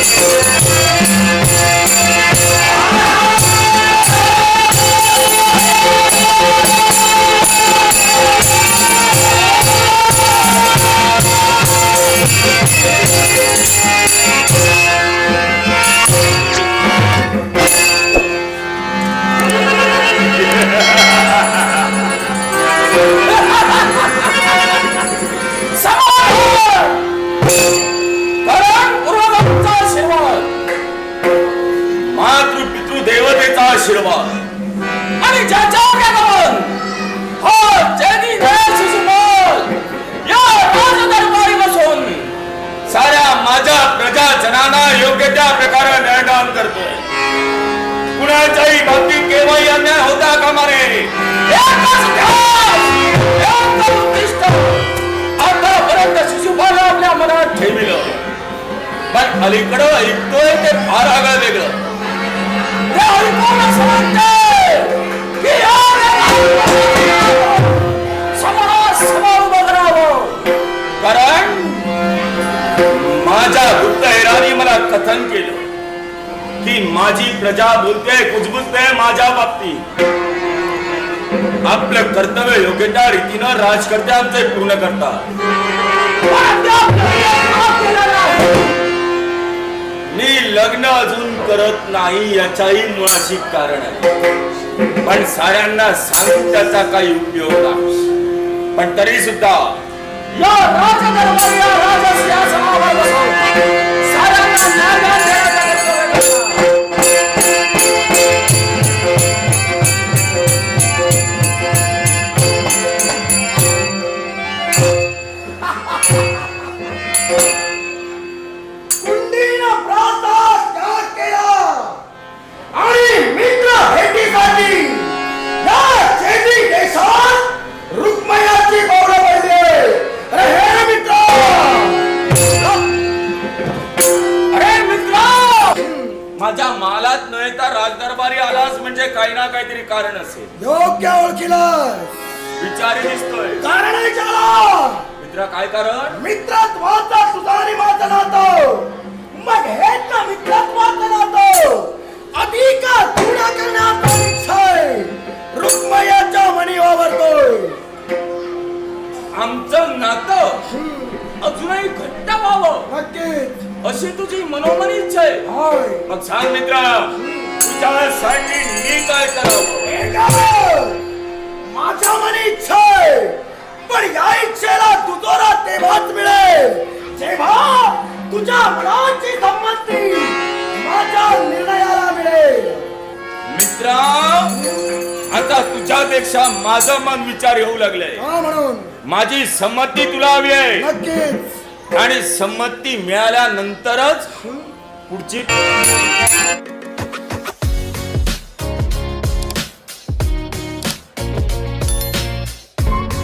कारण जनांना योग्य त्या प्रकारे न्यायदान करतोय कुणाच्याही बाबतीत केव्हाही अन्याय होता कामा नये एकच ध्यास, एकच उद्दिष्ट. आतापर्यंत शिशुपाल आपल्या मनात ठेविलं पण अलीकडं ऐकतोय ते फार आगळं वेगळं कथन केलं की माझी प्रजा बोलते कुजबुजते माझ्या बाबतीत. आपलं कर्तव्य योग्य त्या रीतीनं राजकर्त्यांचे पूर्ण करतात. मी लग्न अजून करत नाही याच्याही मुळाशी कारण आहे. पण साऱ्यांना सांगितल्याचा काही उपयोग नाही. पण तरी सुद्धा मालात नव्हे तर राजदरबारी आलास म्हणजे काही ना काहीतरी कारण असेल. योग्य ओळखीला विचारी दिसतोय. कारण मित्रा काय कारण? मित्रत्वाचा अशी तुझी मनोमनी इच्छा आहे. होय. मग सांग मित्रा तुझ्यासाठी मी काय करावं? माझ्या मनी इच्छा आहे. पण या इच्छेला दुजोरा तेव्हाच मिळेल. जेव्हा तुझ्या मनाची संमती माझ्या निर्णयाला मिळेल. मित्रा आता तुझ्यापेक्षा माझं मन विचार येऊ लागलंय. हा म्हणून. माझी संमती तुला हवी आहे. नक्कीच. आणि संमती मिळाल्यानंतरच पुढची